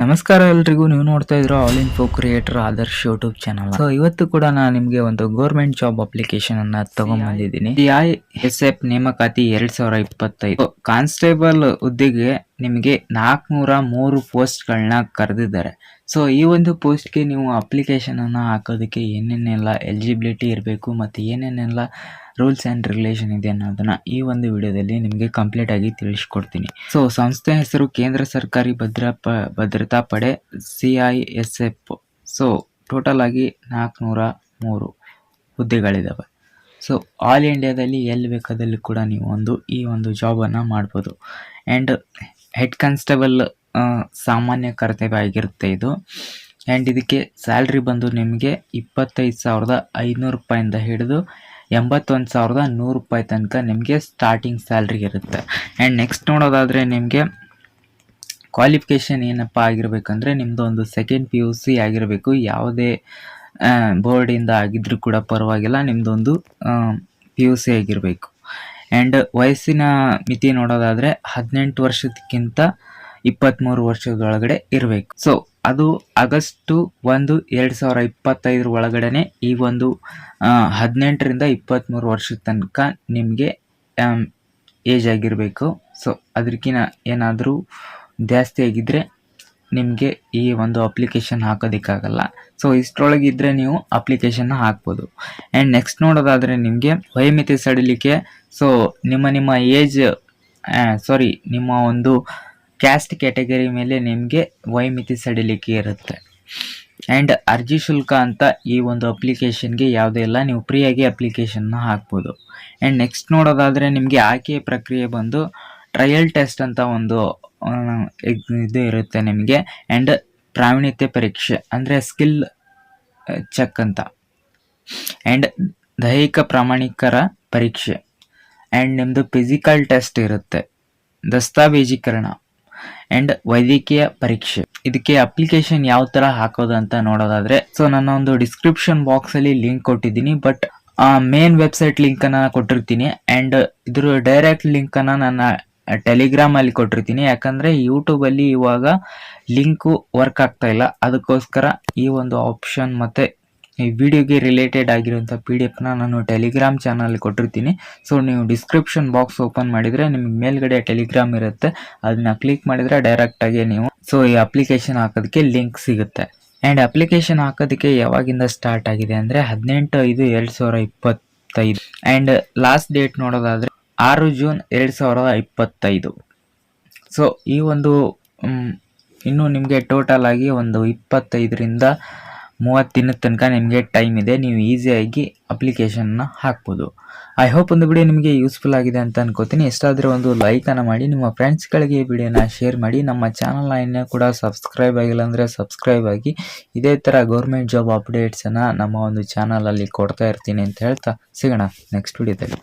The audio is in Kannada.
ನಮಸ್ಕಾರ ಎಲ್ರಿಗೂ, ನೀವು ನೋಡ್ತಾ ಇದ್ರು all info creator Adarsh YouTube channel so ಇವತ್ತು ಕೂಡ ನಾನು ನಿಮಗೆ ಒಂದು ಗೌರ್ಮೆಂಟ್ ಜಾಬ್ ಅಪ್ಲಿಕೇಶನ್ ಅನ್ನ ತಗೊಂಡ್ಬಂದಿದ್ದೀನಿ ಐ ಎಸ್ ಎಫ್ ನೇಮಕಾತಿ ಎರಡ್ ಸಾವಿರ ಇಪ್ಪತ್ತೈದು. ಕಾನ್ಸ್ಟೇಬಲ್ ಹುದ್ದೆಗೆ ನಿಮಗೆ ನಾಲ್ಕುನೂರ ಮೂರು ಪೋಸ್ಟ್ಗಳನ್ನ ಕರೆದಿದ್ದಾರೆ. ಸೊ, ಈ ಒಂದು ಪೋಸ್ಟ್ಗೆ ನೀವು ಅಪ್ಲಿಕೇಶನನ್ನು ಹಾಕೋದಕ್ಕೆ ಏನೇನೆಲ್ಲ ಎಲಿಜಿಬಿಲಿಟಿ ಇರಬೇಕು ಮತ್ತು ಏನೇನೆಲ್ಲ ರೂಲ್ಸ್ ಆ್ಯಂಡ್ ರೆಗ್ಯುಲೇಷನ್ ಇದೆ ಅನ್ನೋದನ್ನು ಈ ಒಂದು ವಿಡಿಯೋದಲ್ಲಿ ನಿಮಗೆ ಕಂಪ್ಲೀಟ್ ಆಗಿ ತಿಳಿಸ್ಕೊಡ್ತೀನಿ. ಸೊ ಸಂಸ್ಥೆ ಹೆಸರು ಕೇಂದ್ರ ಸರ್ಕಾರಿ ಭದ್ರ ಪ ಭದ್ರತಾ ಪಡೆ C I S F. So, total ಆಗಿ ನಾಲ್ಕುನೂರ ಮೂರು ಹುದ್ದೆಗಳಿದ್ದಾವೆ ಸೊ, ಆಲ್ ಇಂಡಿಯಾದಲ್ಲಿ ಎಲ್ಲಿ ಬೇಕಾದಲ್ಲಿ ಕೂಡ ನೀವು ಒಂದು ಈ ಒಂದು ಜಾಬನ್ನು ಮಾಡ್ಬೋದು. ಆ್ಯಂಡ್ ಹೆಡ್ ಕಾನ್ಸ್ಟೇಬಲ್ ಸಾಮಾನ್ಯ ಕರ್ತವ್ಯ ಆಗಿರುತ್ತೆ ಇದು. ಆ್ಯಂಡ್ ಇದಕ್ಕೆ ಸ್ಯಾಲ್ರಿ ಬಂದು ನಿಮಗೆ ಇಪ್ಪತ್ತೈದು ಸಾವಿರದ ಐನೂರು ರೂಪಾಯಿಂದ ಹಿಡಿದು ಎಂಬತ್ತೊಂದು ಸಾವಿರದ ನೂರು ರೂಪಾಯಿ ತನಕ ನಿಮಗೆ ಸ್ಟಾರ್ಟಿಂಗ್ ಸ್ಯಾಲ್ರಿ ಇರುತ್ತೆ. ಆ್ಯಂಡ್ ನೆಕ್ಸ್ಟ್ ನೋಡೋದಾದರೆ ನಿಮಗೆ ಕ್ವಾಲಿಫಿಕೇಷನ್ ಏನಪ್ಪ ಆಗಿರಬೇಕಂದ್ರೆ ನಿಮ್ಮದು ಒಂದು ಸೆಕೆಂಡ್ ಪಿ ಯು ಸಿ ಆಗಿರಬೇಕು. ಯಾವುದೇ ಬೋರ್ಡಿಂದ ಆಗಿದ್ದರೂ ಕೂಡ ಪರವಾಗಿಲ್ಲ ನಿಮ್ಮದೊಂದು ಪಿ ಯು ಸಿ ಆಗಿರಬೇಕು. ಆ್ಯಂಡ್ ವಯಸ್ಸಿನ ಮಿತಿ ನೋಡೋದಾದರೆ ಹದಿನೆಂಟು ವರ್ಷಕ್ಕಿಂತ ಇಪ್ಪತ್ತ್ಮೂರು ವರ್ಷದೊಳಗಡೆ ಇರಬೇಕು. ಸೊ ಅದು ಆಗಸ್ಟು ಒಂದು ಎರಡು ಸಾವಿರ ಇಪ್ಪತ್ತೈದರ ಒಳಗಡೆ ಈ ಒಂದು ಹದಿನೆಂಟರಿಂದ ಇಪ್ಪತ್ತ್ಮೂರು ವರ್ಷದ ತನಕ ನಿಮಗೆ ಏಜ್ ಆಗಿರಬೇಕು. ಸೊ ಅದಕ್ಕಿಂತ ಏನಾದರೂ ಜಾಸ್ತಿ ಆಗಿದ್ದರೆ ನಿಮಗೆ ಈ ಒಂದು ಅಪ್ಲಿಕೇಶನ್ ಹಾಕೋದಕ್ಕಾಗಲ್ಲ. ಸೊ ಇಷ್ಟರೊಳಗಿದ್ದರೆ ನೀವು ಅಪ್ಲಿಕೇಶನ್ನ ಹಾಕ್ಬೋದು. ಆ್ಯಂಡ್ ನೆಕ್ಸ್ಟ್ ನೋಡೋದಾದರೆ ನಿಮಗೆ ವಯಮಿತಿ ಸಡಿಲಿಕ್ಕೆ ಸೊ ನಿಮ್ಮ ನಿಮ್ಮ ಏಜ್ ಸಾರಿ ನಿಮ್ಮ ಒಂದು ಕ್ಯಾಸ್ಟ್ ಕ್ಯಾಟಗರಿ ಮೇಲೆ ನಿಮಗೆ ವೈಮಿತಿ ಸಡಿಲಿಕೆ ಇರುತ್ತೆ. ಆ್ಯಂಡ್ ಅರ್ಜಿ ಶುಲ್ಕ ಅಂತ ಈ ಒಂದು ಅಪ್ಲಿಕೇಶನ್ಗೆ ಯಾವುದೇ ಇಲ್ಲ, ನೀವು ಫ್ರೀಯಾಗಿ ಅಪ್ಲಿಕೇಶನ್ನ ಹಾಕ್ಬೋದು. ಆ್ಯಂಡ್ ನೆಕ್ಸ್ಟ್ ನೋಡೋದಾದರೆ ನಿಮಗೆ ಆಯ್ಕೆ ಪ್ರಕ್ರಿಯೆ ಬಂದು ಟ್ರಯಲ್ ಟೆಸ್ಟ್ ಅಂತ ಒಂದು ಇದು ಇರುತ್ತೆ ನಿಮಗೆ. ಆ್ಯಂಡ್ ಪ್ರಾವೀಣ್ಯತೆ ಪರೀಕ್ಷೆ, ಅಂದರೆ ಸ್ಕಿಲ್ ಚೆಕ್ ಅಂತ. ಆ್ಯಂಡ್ ದೈಹಿಕ ಪ್ರಾಮಾಣಿಕರ ಪರೀಕ್ಷೆ. ಆ್ಯಂಡ್ ನಿಮ್ಮದು ಫಿಸಿಕಲ್ ಟೆಸ್ಟ್ ಇರುತ್ತೆ. ದಸ್ತಾವೇಜೀಕರಣ. ಆ್ಯಂಡ್ ವೈದ್ಯಕೀಯ ಪರೀಕ್ಷೆ. ಇದಕ್ಕೆ ಅಪ್ಲಿಕೇಶನ್ ಯಾವ ಥರ ಹಾಕೋದು ಅಂತ ನೋಡೋದಾದರೆ ಸೊ ನನ್ನ ಒಂದು ಡಿಸ್ಕ್ರಿಪ್ಷನ್ ಬಾಕ್ಸಲ್ಲಿ ಲಿಂಕ್ ಕೊಟ್ಟಿದ್ದೀನಿ ಬಟ್ ಮೇನ್ ವೆಬ್ಸೈಟ್ ಲಿಂಕನ್ನು ಕೊಟ್ಟಿರ್ತೀನಿ. ಆ್ಯಂಡ್ ಇದ್ರ ಡೈರೆಕ್ಟ್ ಲಿಂಕನ್ನು ನನ್ನ ಟೆಲಿಗ್ರಾಮಲ್ಲಿ ಕೊಟ್ಟಿರ್ತೀನಿ. ಯಾಕಂದರೆ ಯೂಟ್ಯೂಬಲ್ಲಿ ಇವಾಗ ಲಿಂಕು ವರ್ಕ್ ಆಗ್ತಾ ಇಲ್ಲ. ಅದಕ್ಕೋಸ್ಕರ ಈ ಒಂದು ಆಪ್ಷನ್ ಮತ್ತು ಈ ವಿಡಿಯೋಗೆ ರಿಲೇಟೆಡ್ ಆಗಿರುವಂಥ ಪಿ ಡಿ ಎಫ್ನ ನಾನು ಟೆಲಿಗ್ರಾಮ್ ಚಾನಲ್ ಕೊಟ್ಟಿರ್ತೀನಿ. ಸೊ ನೀವು ಡಿಸ್ಕ್ರಿಪ್ಷನ್ ಬಾಕ್ಸ್ ಓಪನ್ ಮಾಡಿದರೆ ನಿಮ್ಗೆ ಮೇಲ್ಗಡೆ ಟೆಲಿಗ್ರಾಮ್ ಇರುತ್ತೆ. ಅದನ್ನ ಕ್ಲಿಕ್ ಮಾಡಿದರೆ ಡೈರೆಕ್ಟಾಗಿ ನೀವು ಸೊ ಈ ಅಪ್ಲಿಕೇಶನ್ ಹಾಕೋದಕ್ಕೆ ಲಿಂಕ್ ಸಿಗುತ್ತೆ. ಆ್ಯಂಡ್ ಅಪ್ಲಿಕೇಶನ್ ಹಾಕೋದಕ್ಕೆ ಯಾವಾಗಿಂದ ಸ್ಟಾರ್ಟ್ ಆಗಿದೆ ಅಂದರೆ ಹದಿನೆಂಟು ಐದು ಎರಡು ಸಾವಿರ ಇಪ್ಪತ್ತೈದು. ಆ್ಯಂಡ್ ಲಾಸ್ಟ್ ಡೇಟ್ ನೋಡೋದಾದರೆ ಆರು ಜೂನ್ ಎರಡು ಸಾವಿರದ ಇಪ್ಪತ್ತೈದು. ಸೊ ಈ ಒಂದು ಇನ್ನು ನಿಮಗೆ ಟೋಟಲ್ ಆಗಿ ಒಂದು ಇಪ್ಪತ್ತೈದರಿಂದ ಮೂವತ್ತಿನ ತನಕ ನಿಮಗೆ ಟೈಮ್ ಇದೆ. ನೀವು ಈಸಿಯಾಗಿ ಅಪ್ಲಿಕೇಶನ್ನ ಹಾಕ್ಬೋದು. ಐ ಹೋಪ್ ಒಂದು ವಿಡಿಯೋ ನಿಮಗೆ ಯೂಸ್ಫುಲ್ ಆಗಿದೆ ಅಂತ ಅನ್ಕೋತೀನಿ. ಎಷ್ಟಾದರೂ ಒಂದು ಲೈಕನ್ನು ಮಾಡಿ, ನಿಮ್ಮ ಫ್ರೆಂಡ್ಸ್ಗಳಿಗೆ ವಿಡಿಯೋನ ಶೇರ್ ಮಾಡಿ, ನಮ್ಮ ಚಾನಲ್ನ ಇನ್ನೂ ಕೂಡ ಸಬ್ಸ್ಕ್ರೈಬ್ ಆಗಿಲ್ಲ ಅಂದರೆ ಸಬ್ಸ್ಕ್ರೈಬ್ ಆಗಿ, ಇದೇ ಥರ ಗೌರ್ಮೆಂಟ್ ಜಾಬ್ ಅಪ್ಡೇಟ್ಸನ್ನು ನಮ್ಮ ಒಂದು ಚಾನಲಲ್ಲಿ ಕೊಡ್ತಾ ಇರ್ತೀನಿ ಅಂತ ಹೇಳ್ತಾ ಸಿಗೋಣ ನೆಕ್ಸ್ಟ್ ವಿಡಿಯೋದಲ್ಲಿ